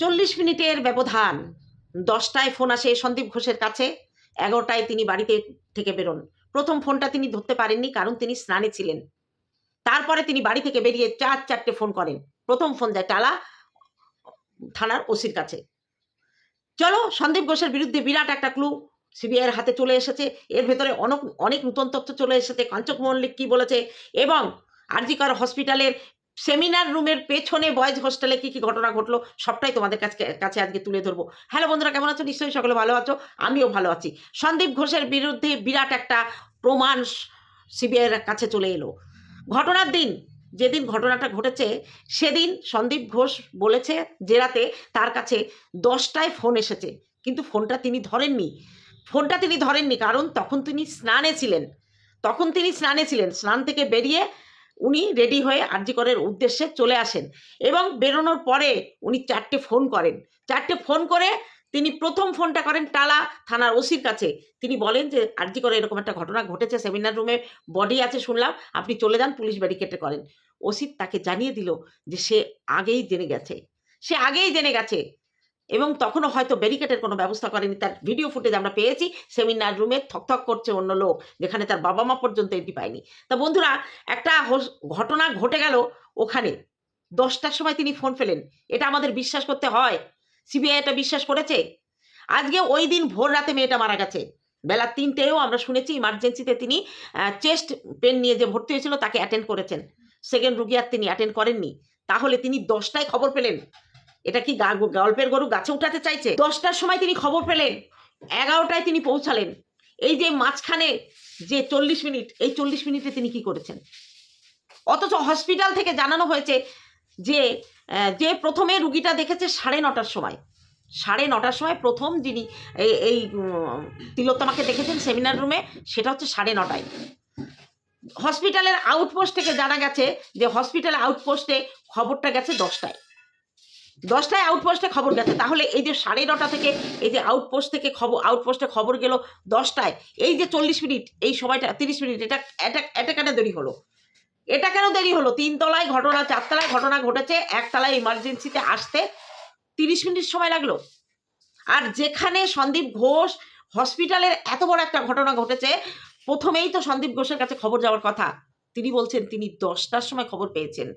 চল্লিশ মিনিটের ব্যবধান। দশটায় ফোন আসে সন্দীপ ঘোষের কাছে। এগারোটায় তিনি বাড়িতে থেকে বেরোন। প্রথম ফোনটা তিনি ধরতে পারেননি, কারণ তিনি স্নানে ছিলেন। তারপরে তিনি বাড়ি থেকে বেরিয়ে চার চারটে ফোন করেন। প্রথম ফোন যায় টালা থানার ওসির কাছে। চলো, সন্দীপ ঘোষের বিরুদ্ধে বিরাট একটা ক্লু সিবিআইয়ের হাতে চলে এসেছে। এর ভেতরে অনেক অনেক নতুন তথ্য চলে এসেছে। কাঞ্চক মল্লিক কি বলেছে? এবং আরজিকর হসপিটালের সেমিনার রুমের পেছনে বয়েজ হোস্টেলে কি কি ঘটনা ঘটলো, সবটাই তোমাদের কাছে কাছে আজকে তুলে ধরবো। হ্যালো বন্ধুরা, কেমন আছো? নিশ্চয়ই সকলে ভালো আছো, আমিও ভালো আছি। সন্দীপ ঘোষের বিরুদ্ধে বিরাট একটা প্রমাণ সিবিআইয়ের কাছে চলে এলো। ঘটনার দিন, যেদিন ঘটনাটা ঘটেছে, সেদিন সন্দীপ ঘোষ বলেছে জেরাতে তার কাছে দশটায় ফোন এসেছে। কিন্তু ফোনটা তিনি ধরেননি। ফোনটা তিনি ধরেননি, কারণ তখন তিনি স্নানে ছিলেন। তখন তিনি স্নানে ছিলেন। স্নান থেকে বেরিয়ে উনি রেডি হয়ে আরজিকরের উদ্দেশ্যে চলে আসেন এবং বেরোনোর পরে উনি চারটে ফোন করেন। চারটে ফোন করে তিনি প্রথম ফোনটা করেন টালা থানার ওসির কাছে। তিনি বলেন যে, আরজি করে এরকম একটা ঘটনা ঘটেছে সেমিনার রুমে বডি আছে শুনলাম, আপনি চলে যান, পুলিশ ব্যারিকেটে করেন। ওসি তাকে জানিয়ে দিল যে, সে আগেই জেনে গেছে। সে আগেই জেনে গেছে। এবং তখনও হয়তো ব্যারিকেটের কোনো ব্যবস্থা করেনি। তার ভিডিও ফুটেজ আমরা পেয়েছি সেমিনার রুমে থকথক করছে অন্য লোক, যেখানে তার বাবা মা পর্যন্ত এটি পায়নি। তা বন্ধুরা, একটা ঘটনা ঘটে গেল ওখানে। দশটার সময় তিনি ফোন পেলেন এটা আমাদের বিশ্বাস করতে হয়। সিবিআই এটা বিশ্বাস করেছে? আজকে ওই দিন ভোর রাতে মেয়েটা মারা গেছে। বেলা তিনটেও আমরা শুনেছি ইমার্জেন্সিতে তিনি চেস্ট পেন নিয়ে যে ভর্তি হয়েছিল তাকে অ্যাটেন্ড করেছেন। সেকেন্ড রুগী আর তিনি অ্যাটেন্ড করেননি। তাহলে তিনি দশটায় খবর পেলেন। এটা কি গল্পের গরু গাছে উঠাতে চাইছে? দশটার সময় তিনি খবর পেলেন, এগারোটায় তিনি পৌঁছালেন। এই যে মাঝখানে যে চল্লিশ মিনিট, এই চল্লিশ মিনিটে তিনি কি করেছেন? অথচ হসপিটাল থেকে জানানো হয়েছে যে যে প্রথমে রুগীটা দেখেছে সাড়ে নটার সময়। সাড়ে নটার সময় প্রথম যিনি এই এই তিলোত্তমাকে দেখেছেন সেমিনার রুমে, সেটা হচ্ছে সাড়ে নটায়। হসপিটালের আউটপোস্ট থেকে জানা গেছে যে, হসপিটাল আউটপোস্টে খবরটা গেছে দশটায়। দশটায় আউটপোস্টে খবর গেছে। তাহলে এই যে সাড়ে নটা থেকে এই যে আউটপোস্ট থেকে খবর আউটপোস্টে খবর গেল দশটায়, এই যে চল্লিশ মিনিট, এই সময়টা তিরিশ মিনিট, এটা এটা কেন দেরি হলো? এটা কেন দেরি হলো? তিনতলায় ঘটনা, চারতলায় ঘটনা ঘটেছে, একতলায় ইমার্জেন্সিতে আসতে তিরিশ মিনিট সময় লাগল। আর যেখানে সন্দীপ ঘোষ হসপিটালের এত বড় একটা ঘটনা ঘটেছে, প্রথমেই তো সন্দীপ ঘোষের কাছে খবর যাওয়ার কথা। তিনি বলছেন, তিনি দশটার সময় খবর পেয়েছেন।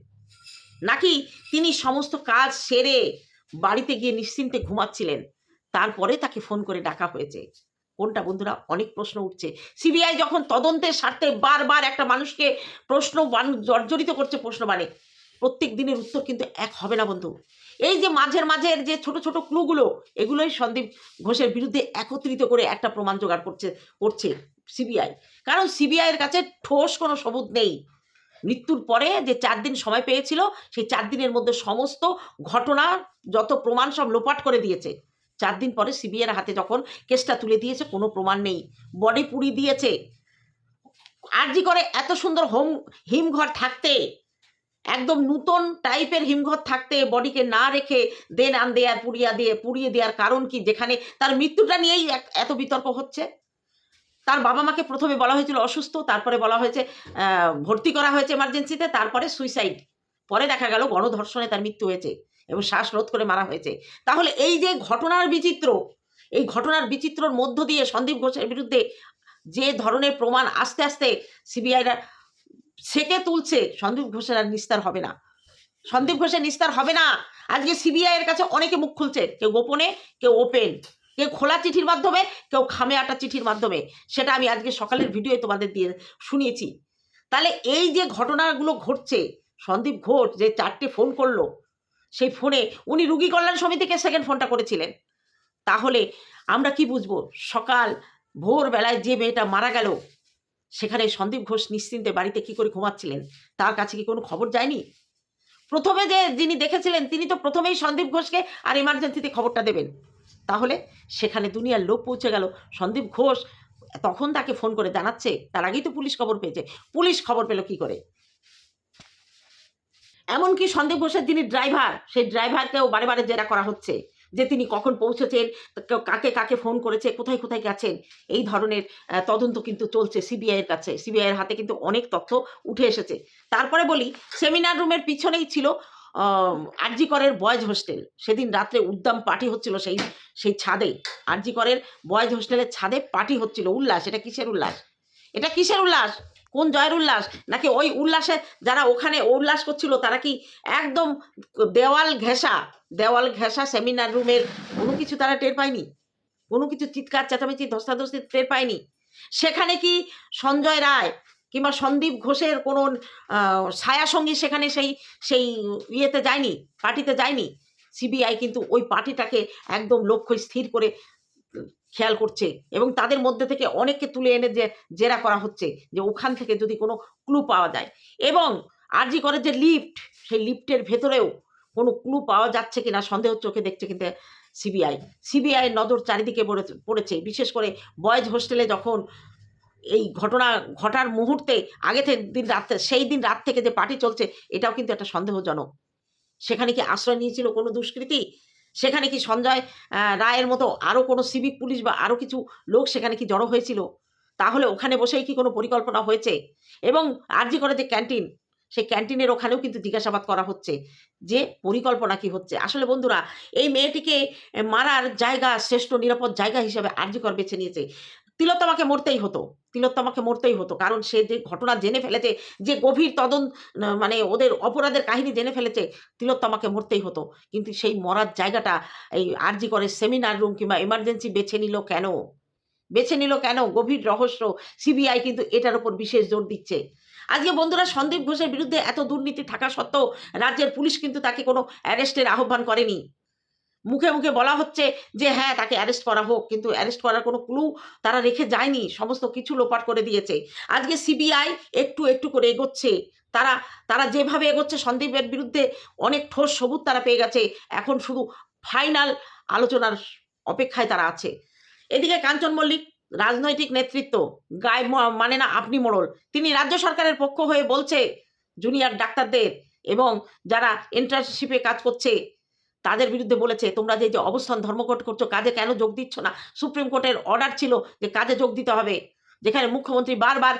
নাকি তিনি সমস্ত কাজ সেরে বাড়িতে গিয়ে নিশ্চিন্তে ঘুমাচ্ছিলেন? তারপরে তাকে ফোন করে ডাকা হয়েছে। কোনটা বন্ধুরা? অনেক প্রশ্ন উঠছে। সিবিআই যখন তদন্তের স্বার্থে বারবার একটা মানুষকে প্রশ্ন জর্জরিত করছে প্রশ্ন মানে প্রত্যেক দিনের উত্তর কিন্তু এক হবে না বন্ধু। এই যে মাঝের মাঝের যে ছোট ছোট ক্লুগুলো, এগুলোই সন্দীপ ঘোষের বিরুদ্ধে একত্রিত করে একটা প্রমাণ জোগাড় করছে করছে সিবিআই। কারণ সিবিআইয়ের কাছে ঠোস কোনো সবুত নেই। মৃত্যুর পরে যে চার দিন সময় পেয়েছিল, সেই চার দিনের মধ্যে সমস্ত ঘটনা, যত প্রমাণ সব লোপাট করে দিয়েছে। চার দিন পরে সিবিআইয়ের হাতে যখন কেসটা তুলে দিয়েছে, কোনো প্রমাণ নেই। বডি পুড়ি দিয়েছে। আরজি করে এত সুন্দর হোম, হিমঘর থাকতে, একদম নূতন টাইপের হিমঘর থাকতে, বডিকে না রেখে দেন আন দেয়ার পুড়িয়া দিয়ে, পুড়িয়ে দেওয়ার কারণ কি? যেখানে তার মৃত্যুটা নিয়েই এত বিতর্ক হচ্ছে। তার বাবা মাকে প্রথমে বলা হয়েছিল অসুস্থ, তারপরে বলা হয়েছে ভর্তি করা হয়েছে এমার্জেন্সিতে তারপরে সুইসাইড পরে দেখা গেল গণধর্ষণে তার মৃত্যু হয়েছে এবং শ্বাসরোধ করে মারা হয়েছে। তাহলে এই যে ঘটনার বিচিত্র, এই ঘটনার বিচিত্রর মধ্য দিয়ে সন্দীপ ঘোষের বিরুদ্ধে যে ধরনের প্রমাণ আস্তে আস্তে সিবিআইরা সেকে তুলছে, সন্দীপ ঘোষের আর নিস্তার হবে না। সন্দীপ ঘোষের নিস্তার হবে না। আজকে সিবিআই এর কাছে অনেকে মুখ খুলছে, কেউ গোপনে, কেউ ওপেন কেউ খোলা চিঠির মাধ্যমে, কেউ খামে আটা চিঠির মাধ্যমে। সেটা আমি আজকে সকালের ভিডিওয়ে তোমাদের দিয়ে শুনিয়েছি। তাহলে এই যে ঘটনাগুলো ঘটছে, সন্দীপ ঘোষ যে চারটে ফোন করল, সেই ফোনে উনি রুগী কল্যাণ সমিতিকে সেকেন্ড ফোনটা করেছিলেন। তাহলে আমরা কি বুঝব? সকাল ভোরবেলায় যে মেয়েটা মারা গেল, সেখানে সন্দীপ ঘোষ নিশ্চিন্তে বাড়িতে কি করে ঘুমাচ্ছিলেন? তার কাছে কি কোনো খবর যায়নি? প্রথমে যে যিনি দেখেছিলেন, তিনি তো প্রথমেই সন্দীপ ঘোষকে আর ইমার্জেন্সিতে খবরটা দেবেন। তাহলে সেখানে দুনিয়ার লোক পৌঁছে গেল। সন্দীপ ঘোষ তখন তাকে ফোন করে জানাচ্ছে, তার আগেই তো পুলিশ খবর পেয়েছে। পুলিশ খবর পেল কি করে? এমনকি সন্দীপ ঘোষের যিনি ড্রাইভার, সেই ড্রাইভারকেও বারে বারে জেরা করা হচ্ছে যে তিনি কখন পৌঁছেছেন কাকে কাকে ফোন করেছে, কোথায় কোথায় গেছেন। এই ধরনের তদন্ত কিন্তু চলছে সিবিআইয়ের কাছে। সিবিআইয়ের হাতে কিন্তু অনেক তথ্য উঠে এসেছে। তারপরে বলি, সেমিনার রুমের পিছনেই ছিল আরজি করের বয়েজ হোস্টেল। সেদিন রাত্রে উদ্দাম পার্টি হচ্ছিল সেই সেই ছাদে। আরজি করের বয়েজ হোস্টেলের ছাদে পার্টি হচ্ছিল। উল্লাস, এটা কিসের উল্লাস? এটা কিসের উল্লাস? কোন জয়ের উল্লাস? নাকি ওই উল্লাসে যারা ওখানে উল্লাস করছিল, তারা কি একদম দেওয়াল ঘেঁষা? দেওয়াল ঘেঁষা সেমিনার রুমের কোনো কিছু তারা টের পায়নি? কোনো কিছু চিৎকার, চেঁচামেচি, ধস্তাধস্তি টের পায়নি? সেখানে কি সঞ্জয় রায় কিংবা সন্দীপ ঘোষের কোনো ছায়াসঙ্গী সেখানে সেই সেই ইয়েতে যায়নি, পার্টিতে যায়নি। সিবিআই কিন্তু ওই পার্টিটাকে একদম লক্ষ্য স্থির করে খেয়াল করছে এবং তাদের মধ্যে থেকে অনেককে তুলে এনে যে, জেরা করা হচ্ছে যে ওখান থেকে যদি কোনো ক্লু পাওয়া যায়। এবং আরজি করে যে লিফট, সেই লিফটের ভেতরেও কোনো ক্লু পাওয়া যাচ্ছে কিনা সন্দেহ চোখে দেখছে কিন্তু সিবিআই সিবিআই নজর চারিদিকে পড়ে- পড়েছে। বিশেষ করে বয়েজ হোস্টেলে যখন এই ঘটনা ঘটার মুহূর্তে, আগে থেকে দিন রাত, সেই দিন রাত থেকে যে পার্টি চলছে, এটাও কিন্তু একটা সন্দেহজনক। সেখানে কি আশ্রয় নিয়েছিল কোনো দুষ্কৃতী? সেখানে কি সঞ্জয় রায়ের মতো আরও কোনো সিভিক পুলিশ বা আরও কিছু লোক সেখানে কি জড়ো হয়েছিল? তাহলে ওখানে বসেই কি কোনো পরিকল্পনা হয়েছে? এবং আরজি করে যে ক্যান্টিন, সেই ক্যান্টিনের ওখানেও কিন্তু জিজ্ঞাসাবাদ করা হচ্ছে যে পরিকল্পনা কি হচ্ছে? আসলে বন্ধুরা, এই মেয়েটিকে মারার জায়গা, শ্রেষ্ঠ নিরাপদ জায়গা হিসেবে আরজি কর বেছে নিয়েছে। তিলোত্তমাকে মরতেই হতো, তিলোত্তমাকে মরতেই হতো। কারণ সে যে ঘটনা জেনে ফেলেছে, যে গভীর তদন্ত মানে ওদের অপরাধের কাহিনী জেনে ফেলেছে, তিলোত্তমাকে মরতেই হতো। কিন্তু সেই মরার জায়গাটা, এই আরজি করে সেমিনার রুম কিংবা এমার্জেন্সি বেছে নিল কেন? বেছে নিল কেন? গভীর রহস্য। সিবিআই কিন্তু এটার উপর বিশেষ জোর দিচ্ছে। আজকে বন্ধুরা, সন্দীপ ঘোষের বিরুদ্ধে এত দুর্নীতি থাকা সত্ত্বেও রাজ্যের পুলিশ কিন্তু তাকে কোনো অ্যারেস্টের আহ্বান করেনি। মুখে মুখে বলা হচ্ছে যে হ্যাঁ তাকে অ্যারেস্ট করা হোক। কিন্তু অ্যারেস্ট করার কোনো ক্লু তারা রেখে যায়নি। সমস্ত কিছু লোপাট করে দিয়েছে। আজকে সিবিআই একটু একটু করে এগোচ্ছে। তারা তারা যেভাবে এগোচ্ছে, সন্দীপের বিরুদ্ধে অনেক ঠোস সবুজ তারা পেয়ে গেছে। এখন শুধু ফাইনাল আলোচনার অপেক্ষায় তারা আছে। এদিকে কাঞ্চন মল্লিক, রাজনৈতিক নেতৃত্ব, গায়ে মানে না, আপনি মোড়ল। তিনি রাজ্য সরকারের পক্ষ হয়ে বলছে জুনিয়র ডাক্তারদের এবং যারা ইন্টার্নশিপে কাজ করছে তাদের বিরুদ্ধে বলেছে, তোমরা যে যে অবস্থান ধর্মঘট করছ, কাজে কেন যোগ দিচ্ছ না? সুপ্রিম কোর্টের অর্ডার ছিল যে, কাজে যোগ দিতে হবে। যেখানে মুখ্যমন্ত্রী বারবার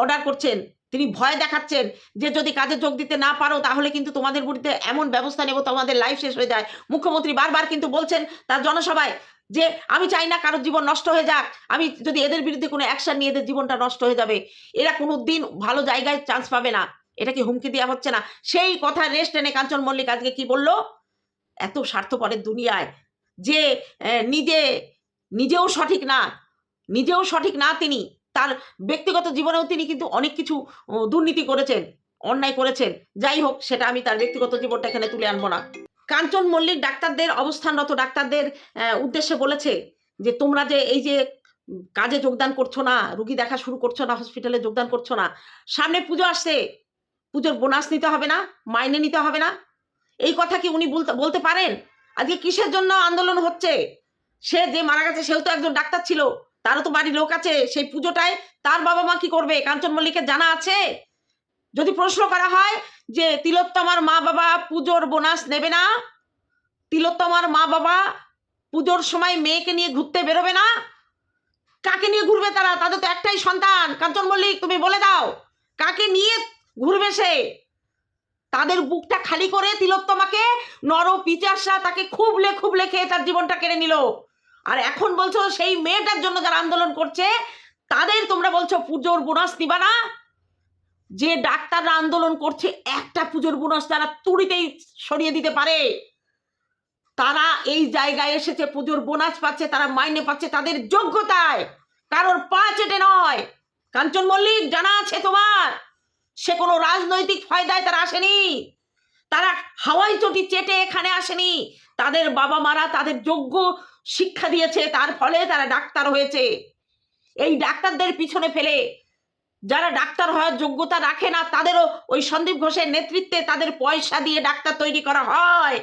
অর্ডার করছেন, তিনি ভয় দেখাচ্ছেন যে, যদি কাজে যোগ দিতে না পারো, তাহলে কিন্তু তোমাদের বিরুদ্ধে এমন ব্যবস্থা নেব, তোমাদের লাইফ শেষ হয়ে যায়। মুখ্যমন্ত্রী বারবার কিন্তু বলছেন তার জনসভায় যে, আমি চাই না কারোর জীবন নষ্ট হয়ে যাক। আমি যদি এদের বিরুদ্ধে কোনো অ্যাকশন নিয়ে এদের জীবনটা নষ্ট হয়ে যাবে, এরা কোনো দিন ভালো জায়গায় চান্স পাবে না। এটা কি হুমকি দেওয়া হচ্ছে না? সেই কথা রেস্ট এনে কাঞ্চন মল্লিক আজকে কি বলল? এত স্বার্থপরের দুনিয়ায় যে নিজে, নিজেও সঠিক না, নিজেও সঠিক না তিনি, তার ব্যক্তিগত জীবনেও তিনি কিন্তু অনেক কিছু দুর্নীতি করেছেন, অন্যায় করেছেন। যাই হোক, সেটা আমি তার ব্যক্তিগত জীবনটা এখানে তুলে আনব না। কাঞ্চন মল্লিক ডাক্তারদের অবস্থানরত ডাক্তারদের উদ্দেশ্যে বলেছে যে, তোমরা যে এই যে কাজে যোগদান করছ না, রুগী দেখা শুরু করছ না হসপিটালে যোগদান করছ না, সামনে পুজো আসছে, পুজোর বোনাস নিতে হবে না, মাইনে নিতে হবে না এই কথা কি উনি বলতে পারেন? আজকে কিসের জন্য আন্দোলন হচ্ছে? সে যে মারা গেছে, সেও তো একজন ডাক্তার ছিল। তারও তো বাড়ির লোক আছে। সেই পুজোটায় তার বাবা মা কি করবে? কাঞ্চন মল্লিকের জানা আছে? যদি প্রশ্ন করা হয় যে তিলোত্তমার মা বাবা পুজোর বোনাস নেবে না? তিলোত্তমার মা বাবা পুজোর সময় মেয়েকে নিয়ে ঘুরতে বেরোবে না? কাকে নিয়ে ঘুরবে তারা? তাদের তো একটাই সন্তান। কাঞ্চন মল্লিক, তুমি বলে দাও। কাকে নিয়ে ঘুরবে সে? তাদের বুকটা খালি করে তিলোত্তমাকে নর পিচাসরা তাকে খুবলে খুবলে খেয়ে তার জীবনটা কেড়ে নিল। আর এখন বলছো সেই মেয়েটার জন্য যারা আন্দোলন করছে, তাদের তোমরা বলছো পুজোর বোনাস দিবা না? যে ডাক্তাররা আন্দোলন করছে, একটা পুজোর বোনাস তারা তুড়িতেই সরিয়ে দিতে পারে। তারা এই জায়গায় এসেছে, পুজোর বোনাস পাচ্ছে, তারা মাইনে পাচ্ছে তাদের যোগ্যতায়। কারোর পা চেটে নয়। কাঞ্চন মল্লিক জানা আছে তোমার? সে কোনো রাজনৈতিক ফায়দায় তারা আসেনি। তারা হাওয়াই চটি চেটে এখানে আসেনি। তাদের বাবা মারা তাদের যোগ্য শিক্ষা দিয়েছে, তার ফলে তারা ডাক্তার হয়েছে। এই ডাক্তারদের পিছনে ফেলে যারা ডাক্তার হওয়ার যোগ্যতা রাখে না, তাদেরও ওই সন্দীপ ঘোষের নেতৃত্বে তাদের পয়সা দিয়ে ডাক্তার তৈরি করা হয়।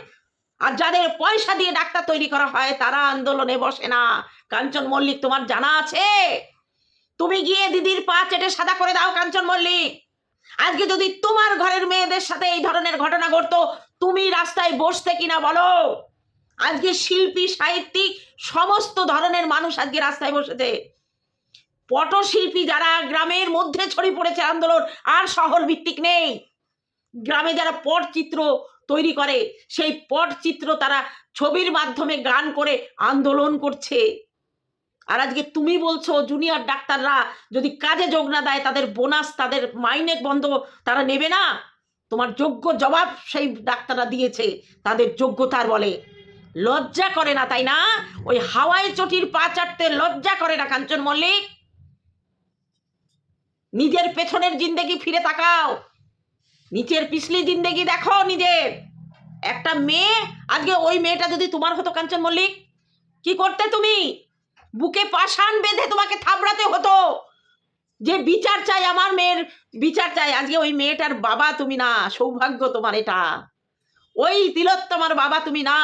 আর যাদের পয়সা দিয়ে ডাক্তার তৈরি করা হয়, তারা আন্দোলনে বসে না। কাঞ্চন মল্লিক, তোমার জানা আছে? তুমি গিয়ে দিদির পা চেটে সাদা করে দাও, কাঞ্চন মল্লিক। আজকে যদি তোমার ঘরের মেয়েদের সাথে এই ধরনের ঘটনা ঘটতো, তুমি রাস্তায় বসতে কিনা বলো? আজকে শিল্পী, সাহিত্যিক, সমস্ত ধরনের মানুষ আজকে রাস্তায় বসেছে। পটশিল্পী যারা গ্রামের মধ্যে ছড়িয়ে পড়েছে আন্দোলন, আর শহর ভিত্তিক নেই। গ্রামে যারা পটচিত্র তৈরি করে, সেই পটচিত্র তারা ছবির মাধ্যমে গান করে আন্দোলন করছে। আর আজকে তুমি বলছো জুনিয়র ডাক্তাররা যদি কাজে যোগ না দেয়, তাদের বোনাস তাদের মাইনে বন্ধ, তারা নেবে না? তোমার যোগ্য জবাব সেই ডাক্তাররা দিয়েছে, তাদের যোগ্যতার বলে। লজ্জা করে না, তাই না? ওই হাওয়ায় চটির পা চাটতে লজ্জা করে না, কাঞ্চন মল্লিক। নিজের পেছনের জিন্দেগি ফিরে তাকাও। নিচের পিছলি জিন্দেগি দেখো নিজের। একটা মেয়ে, আজকে ওই মেয়েটা যদি তোমার হতো, কাঞ্চন মল্লিক, কি করতে তুমি? বুকে পাষাণ বেঁধে তোমাকে থাবড়াতে হতো। যে বিচার চাই আমার মেয়ের, বিচার চাই। আজকে ওই মেয়েটার বাবা তুমি না, সৌভাগ্য তোমার এটা। ওই তিলোত্তমার বাবা তুমি না,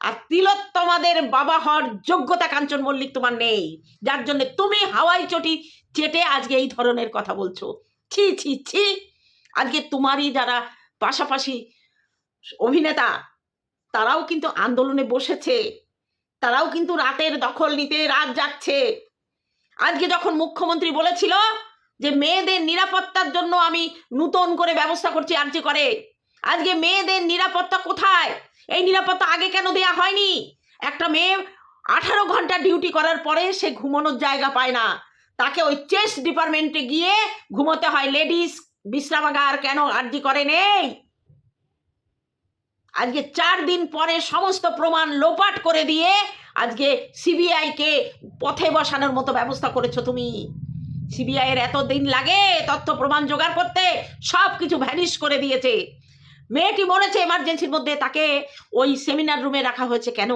আর তিলোত্তমাদের বাবা হওয়ার যোগ্যতা কাঞ্চন মল্লিক তোমার নেই। যার জন্য তুমি হাওয়াই চটি চেটে আজকে এই ধরনের কথা বলছো। ছি ছি ছি। আজকে তোমারই যারা পাশাপাশি অভিনেতা, তারাও কিন্তু আন্দোলনে বসেছে। তারাও কিন্তু রাতের দখল নিতে রাত যাচ্ছে। আজকে যখন মুখ্যমন্ত্রী বলেছিল যে মেয়েদের নিরাপত্তার জন্য আমি নূতন করে ব্যবস্থা করছি আর্জি করে, আজকে মেয়েদের নিরাপত্তা কোথায়? এই নিরাপত্তা আগে কেন দেয়া হয়নি? একটা মেয়ে আঠারো ঘণ্টা ডিউটি করার পরে সে ঘুমানোর জায়গা পায় না। তাকে ওই চেস্ট ডিপার্টমেন্টে গিয়ে ঘুমোতে হয়। লেডিস বিশ্রামাগার কেন আর্জি করে নেই? আজকে চার দিন পরে সমস্ত প্রমাণ লোপাট করে দিয়ে আজকে সিবিআইকে পথে বসানোর মতো ব্যবস্থা করেছ তুমি। সিবিআই এর এত দিন লাগে তথ্য প্রমাণ জোগাড় করতে সব কিছু ভ্যানিশ করে দিয়েছে। মেয়েটি মরেছে এমার্জেন্সির মধ্যে, তাকে ওই সেমিনার রুমে রাখা হয়েছে কেন?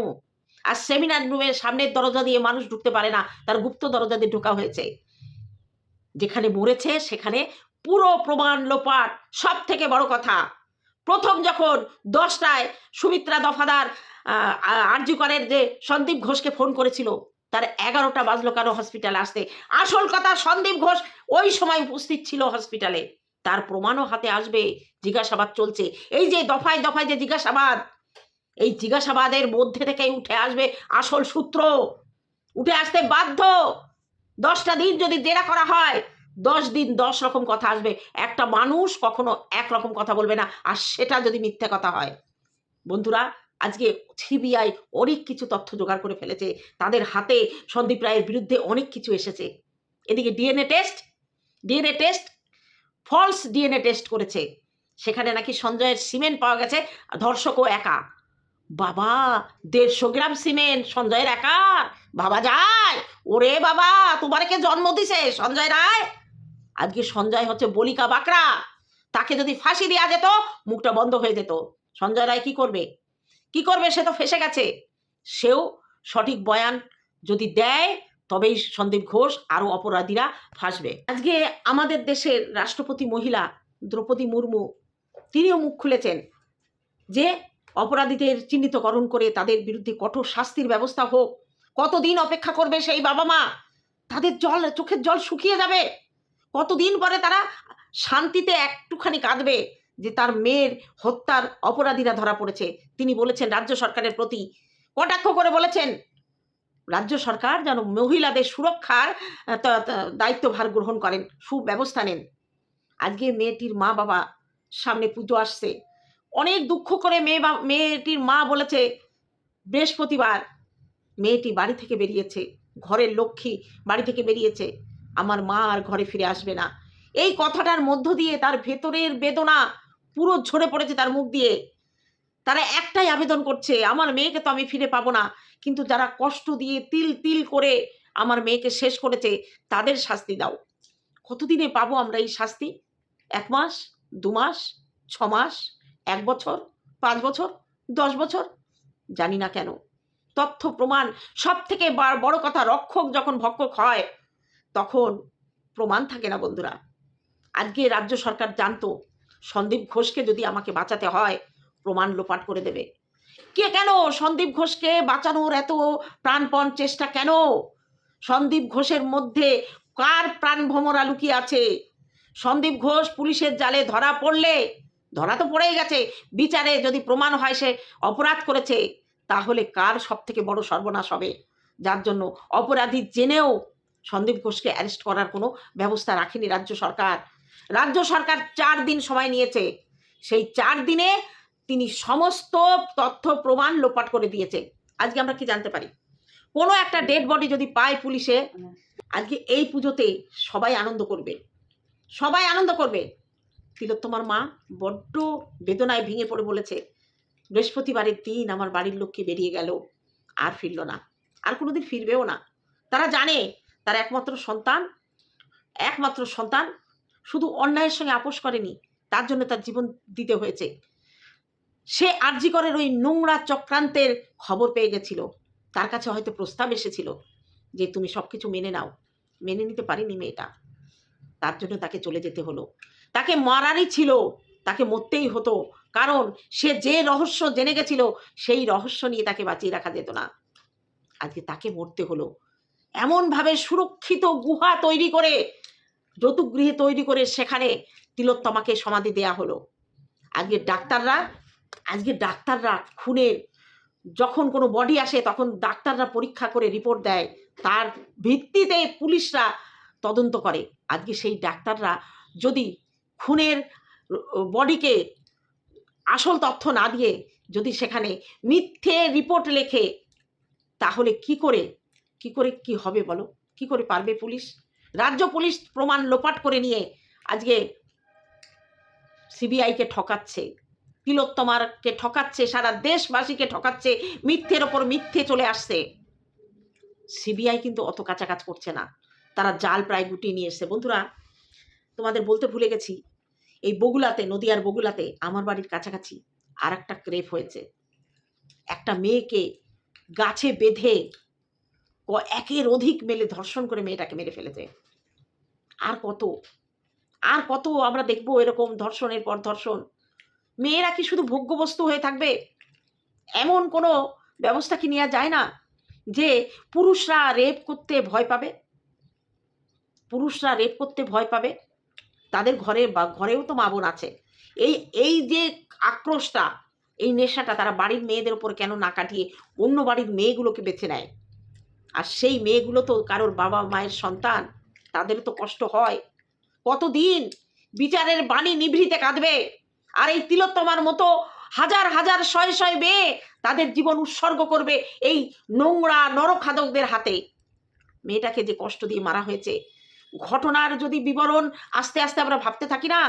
আর সেমিনার রুমের সামনের দরজা দিয়ে মানুষ ঢুকতে পারে না, তার গুপ্ত দরজা দিয়ে ঢোকা হয়েছে। যেখানে মরেছে, সেখানে পুরো প্রমাণ লোপাট সব থেকে বড় কথা। প্রথম যখন দশটায় সুমিত্রা দফাদার আরজি করের যে সন্দীপ ঘোষকে ফোন করেছিল, তার এগারোটা বাজলো কেন হসপিটালে আসতে? আসল কথা সন্দীপ ঘোষ ওই সময় উপস্থিত ছিল হসপিটালে তার প্রমাণও হাতে আসবে, জিজ্ঞাসাবাদ চলছে। এই যে দফায় দফায় যে জিজ্ঞাসাবাদ, এই জিজ্ঞাসাবাদের মধ্যে থেকেই উঠে আসবে আসল সূত্র। উঠে আসতে বাধ্য। দশটা দিন যদি জেরা করা হয় দশ দিন দশ রকম কথা আসবে। একটা মানুষ কখনো এক রকম কথা বলবে না, আর সেটা যদি মিথ্যে কথা হয়। বন্ধুরা, আজকে সিবিআই অনেক কিছু তথ্য জোগাড় করে ফেলেছে। তাদের হাতে সন্দীপ রায়ের বিরুদ্ধে অনেক কিছু এসেছে। এদিকে DNA test DNA test, false DNA test করেছে। সেখানে নাকি সঞ্জয়ের সিমেন্ট পাওয়া গেছে ধর্ষকও একা। বাবা, দেড়শো গ্রাম সিমেন্ট সঞ্জয়ের একা বাবা যায়, ওরে বাবা, তোমার কে জন্ম দিছে সঞ্জয় রায়? আজকে সঞ্জয় হচ্ছে বলিকা বাকরা। তাকে যদি ফাঁসি দেওয়া যেত, মুখটা বন্ধ হয়ে যেত। সঞ্জয় রায় কি করবে? কি করবে সে তো ফেসে গেছে। সেও সঠিক বয়ান যদি দেয়, তবেই সন্দীপ ঘোষ আরও অপরাধীরা ফাঁসবে। আজকে আমাদের দেশের রাষ্ট্রপতি মহিলা দ্রৌপদী মুর্মু, তিনিও মুখ খুলেছেন যে অপরাধীদের চিহ্নিতকরণ করে তাদের বিরুদ্ধে কঠোর শাস্তির ব্যবস্থা হোক। কতদিন অপেক্ষা করবে সেই বাবা মা? তাদের জল, চোখের জল শুকিয়ে যাবে। কতদিন পরে তারা শান্তিতে একটুখানি কাঁদবে যে তার মেয়ের হত্যার অপরাধীরা ধরা পড়েছে? তিনি বলেছেন, রাজ্য সরকারের প্রতি কটাক্ষ করে বলেছেন, রাজ্য সরকার যেন মহিলাদের সুরক্ষার দায়িত্বভার গ্রহণ করেন। সুব্যবস্থা নেন। আজকে মেয়েটির মা বাবা সামনে পুজো আসছে। অনেক দুঃখ করে মেয়ে বা, মেয়েটির মা বলেছে, বৃহস্পতিবার মেয়েটি বাড়ি থেকে বেরিয়েছে। ঘরের লক্ষ্মী বাড়ি থেকে বেরিয়েছে। আমার মা আর ঘরে ফিরে আসবে না। এই কথাটার মধ্য দিয়ে তার ভেতরের বেদনা পুরো ঝরে পড়েছে তার মুখ দিয়ে। তারা একটাই আবেদন করছে, আমার মেয়েকে তো আমি ফিরে পাবো না। কিন্তু যারা কষ্ট দিয়ে তিল তিল করে আমার মেয়েকে শেষ করেছে, তাদের শাস্তি দাও। কতদিনে পাবো আমরা এই শাস্তি? এক মাস? দু মাস? ছ মাস? এক বছর? পাঁচ বছর? দশ বছর? জানি না কেন। তথ্য প্রমাণ সব থেকে বড় কথা, রক্ষক যখন ভক্ষক হয় তখন প্রমাণ থাকে না বন্ধুরা। আজকে রাজ্য সরকার জানতো, সন্দীপ ঘোষকে যদি আমাকে বাঁচাতে হয়, প্রমাণ লোপাট করে দেবে। কে কেন সন্দীপ ঘোষকে বাঁচানোর এত প্রাণপণ চেষ্টা কেন? সন্দীপ ঘোষের মধ্যে কার প্রাণ ভ্রমরা লুকিয়ে আছে? সন্দীপ ঘোষ পুলিশের জালে ধরা পড়লে, ধরা তো পড়েই গেছে, বিচারে যদি প্রমাণ হয় সে অপরাধ করেছে, তাহলে কার সব থেকে বড় সর্বনাশ হবে? যার জন্য অপরাধী জেনেও সন্দীপ ঘোষকে অ্যারেস্ট করার কোনো ব্যবস্থা রাখেনি রাজ্য সরকার। রাজ্য সরকার চার দিন সময় নিয়েছে। সেই চার দিনে তিনি সমস্ত তথ্য, প্রমাণ লোপাট করে দিয়েছে। আজকে আমরা কি জানতে পারি? কোনো একটা ডেড বডি যদি পায় পুলিশে, আজকে এই পুজোতে সবাই আনন্দ করবে। সবাই আনন্দ করবে। তিলোত্তমার মা বড্ড বেদনায় ভেঙে পড়ে বলেছে, বৃহস্পতিবারের দিন আমার বাড়ির লোককে বেরিয়ে গেল, আর ফিরল না। আর কোনোদিন ফিরবেও না। তারা জানে তার একমাত্র সন্তান একমাত্র সন্তান শুধু অন্যায়ের সঙ্গে আপোষ করেনি, তার জন্য তার জীবন দিতে হয়েছে। সে আরজিকরের ওই নোংরা চক্রান্তের খবর পেয়ে গেছিল। তার কাছে হয়তো প্রস্তাব এসেছিল যে তুমি সব কিছু মেনে নাও। মেনে নিতে পারিনি মেয়েটা। তার জন্য তাকে চলে যেতে হলো। তাকে মারারই ছিল, তাকে মরতেই হতো। কারণ সে যে রহস্য জেনে গেছিল, সেই রহস্য নিয়ে তাকে বাঁচিয়ে রাখা যেত না। আজকে তাকে মরতে হলো। এমনভাবে সুরক্ষিত গুহা তৈরি করে যৌতুকগৃহে তৈরি করে সেখানে তিলোত্তমাকে সমাধি দেয়া হলো। আজকে ডাক্তাররা আজকে ডাক্তাররা খুনের যখন কোনো বডি আসে, তখন ডাক্তাররা পরীক্ষা করে রিপোর্ট দেয়। তার ভিত্তিতে পুলিশরা তদন্ত করে। আজকে সেই ডাক্তাররা যদি খুনের বডিকে আসল তথ্য না দিয়ে যদি সেখানে মিথ্যে রিপোর্ট লেখে, তাহলে কি করে কি করে কি হবে বলো? কি করে পারবে পুলিশ? রাজ্য পুলিশ প্রমাণ লোপাট করে নিয়ে আজকে সিবিআইকে ঠকাচ্ছে। তিলোত্তমারকে ঠকাচ্ছে, সারা দেশবাসীকে ঠকাচ্ছে, মিথ্যের ওপর মিথ্যে চলে আসছে। সিবিআই কিন্তু অত কাছাকাছ করছে না। তারা জাল প্রায় গুটিয়ে নিয়ে এসছে। বন্ধুরা, তোমাদের বলতে ভুলে গেছি, এই বগুলাতে, নদীয়ার বগুলাতে আমার বাড়ির কাছাকাছি আর একটা ক্রেপ হয়েছে। একটা মেয়েকে গাছে বেঁধে একের অধিক মেলে ধর্ষণ করে মেয়েটাকে মেরে ফেলেছে। আর কত? আর কত আমরা দেখব এরকম ধর্ষণের পর ধর্ষণ? মেয়েরা কি শুধু ভোগ্যবস্তু হয়ে থাকবে? এমন কোনো ব্যবস্থা কি নেওয়া যায় না যে পুরুষরা রেপ করতে ভয় পাবে? পুরুষরা রেপ করতে ভয় পাবে? তাদের ঘরে বা ঘরেও তো মা বোন আছে। এই এই যে আক্রোশটা, এই নেশাটা তারা বাড়ির মেয়েদের উপর কেন না কাটিয়ে অন্য বাড়ির মেয়েগুলোকে বেছে নেয়? আর সেই মেয়েগুলো তো কারোর বাবা মায়ের সন্তান, তাদের তো কষ্ট হয়। কতদিন বিচারের বাণী নিভৃতে কাঁদবে? আর এই তিলোত্তমার মতো হাজার হাজার শয়ে শয়ে মেয়ে তাদের জীবন উৎসর্গ করবে এই নোংরা নরখাদকদের হাতে। মেয়েটাকে যে কষ্ট দিয়ে মারা হয়েছে, ঘটনার যদি বিবরণ আস্তে আস্তে আমরা ভাবতে থাকি না,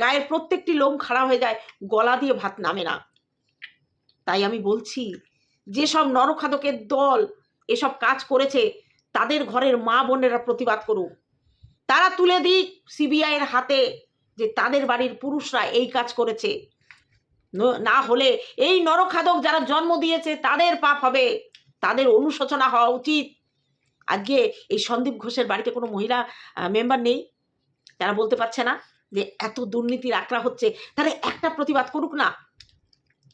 গায়ের প্রত্যেকটি লোম খাড়া হয়ে যায়, গলা দিয়ে ভাত নামে না। তাই আমি বলছি, যেসব নরখাদকের দল এসব কাজ করেছে, তাদের ঘরের মা বোনেরা প্রতিবাদ করুক। তারা তুলে দিক সিবিআইয়ের হাতে যে তাদের বাড়ির পুরুষরা এই কাজ করেছে। না হলে এই নরখাদক যারা জন্ম দিয়েছে, তাদের পাপ হবে। তাদের অনুশোচনা হওয়া উচিত। আজকে এই সন্দীপ ঘোষের বাড়িতে কোনো মহিলা মেম্বার নেই? তারা বলতে পারছে না যে এত দুর্নীতির আঁকড়া হচ্ছে তাহলে একটা প্রতিবাদ করুক না?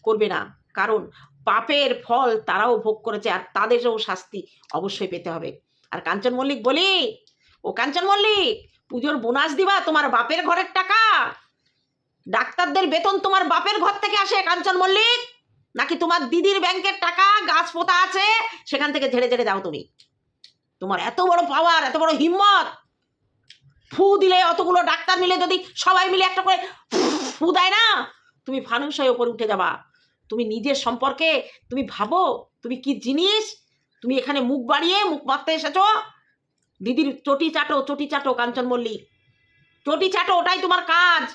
করবে না। কারণ পাপের ফল তারাও ভোগ করেছে আর তাদেরও শাস্তি অবশ্যই পেতে হবে। আর কাঞ্চন মল্লিক বলি, ও কাঞ্চন মল্লিক, পুজোর বোনাস দিবা তোমার বাপের ঘরের টাকা? ডাক্তারদের বেতন তোমার বাপের ঘর থেকে আসে, কাঞ্চন মল্লিক? নাকি তোমার দিদির ব্যাংকের টাকা, গাছ পোতা আছে, সেখান থেকে ঝেড়ে ঝেড়ে দাও তুমি? তোমার এত বড় পাওয়ার, এত বড় হিম্মত! ফু দিলে অতগুলো ডাক্তার মিলে যদি সবাই মিলে একটা করে ফু দেয় না, তুমি ফানুস হয়ে ওপরে উঠে যাবা। তুমি নিজের সম্পর্কে তুমি ভাবো, তুমি কি জিনিস? তুমি এখানে মুখ বাড়িয়ে মুখ মারতে এসেছ? দিদির চটি চাটো চটি চাটো, কাঞ্চন মল্লিক। চটি চাটো ওটাই তোমার কাজ।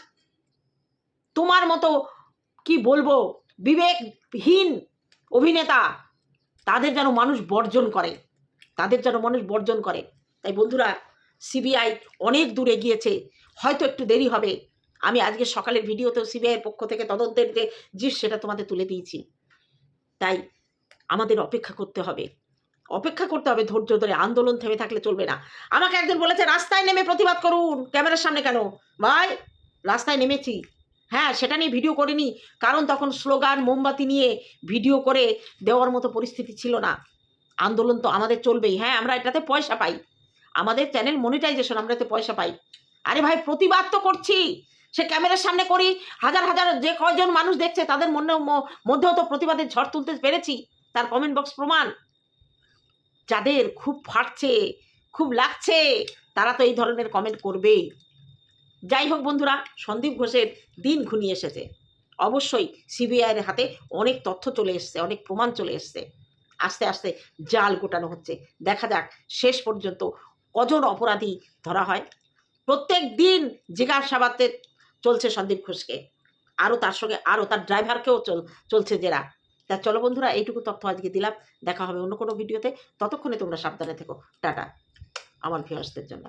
তোমার মতো, কি বলব, বিবেকহীন অভিনেতা। তাদের যেন মানুষ বর্জন করে। তাদের যেন মানুষ বর্জন করে। তাই বন্ধুরা, সিবিআই অনেক দূরে গিয়েছে হয়তো একটু দেরি হবে। আমি আজকে সকালের ভিডিওতেও সিবিআইয়ের পক্ষ থেকে তদন্তের যে জিস সেটা তোমাদের তুলে দিয়েছি। তাই আমাদের অপেক্ষা করতে হবে। অপেক্ষা করতে হবে ধৈর্য ধরে। আন্দোলন থেমে থাকলে চলবে না। আমাকে একজন বলেছে, রাস্তায় নেমে প্রতিবাদ করুন ক্যামেরার সামনে কেন? ভাই, রাস্তায় নেমেছি। হ্যাঁ সেটা নিয়ে ভিডিও করিনি। কারণ তখন স্লোগান মোমবাতি নিয়ে ভিডিও করে দেওয়ার মতো পরিস্থিতি ছিল না। আন্দোলন তো আমাদের চলবেই। হ্যাঁ আমরা এটাতে পয়সা পাই। আমাদের চ্যানেল মনিটাইজেশন আমরা এতে পয়সা পাই। আরে ভাই, প্রতিবাদ তো করছি। সে ক্যামেরার সামনে করি, হাজার হাজার যে কয়জন মানুষ দেখছে, তাদের মনে মধ্যেও তো প্রতিবাদের ঝড় তুলতে পেরেছি। তার কমেন্ট বক্স প্রমাণ। যাদের খুব ফাটছে, খুব লাগছে, তারা তো এই ধরনের কমেন্ট করবেই। যাই হোক বন্ধুরা, সন্দীপ ঘোষের দিন ঘনিয়ে এসেছে। অবশ্যই সিবিআইয়ের হাতে অনেক তথ্য চলে এসছে, অনেক প্রমাণ চলে এসছে। আস্তে আস্তে জাল গোটানো হচ্ছে। দেখা যাক, শেষ পর্যন্ত কজন অপরাধী ধরা হয়। প্রত্যেক দিন জিজ্ঞাসাবাদে চলছে সন্দীপ ঘোষকে। আরও তার সঙ্গে, আরও তার ড্রাইভারকেও চল, চলছে জেরা। তা চলো বন্ধুরা, এইটুকু তথ্য আজকে দিলাম। দেখা হবে অন্য কোনো ভিডিওতে। ততক্ষণে তোমরা সাবধানে থেকো। টাটা। আমার ভিউয়ার্সদের জন্য।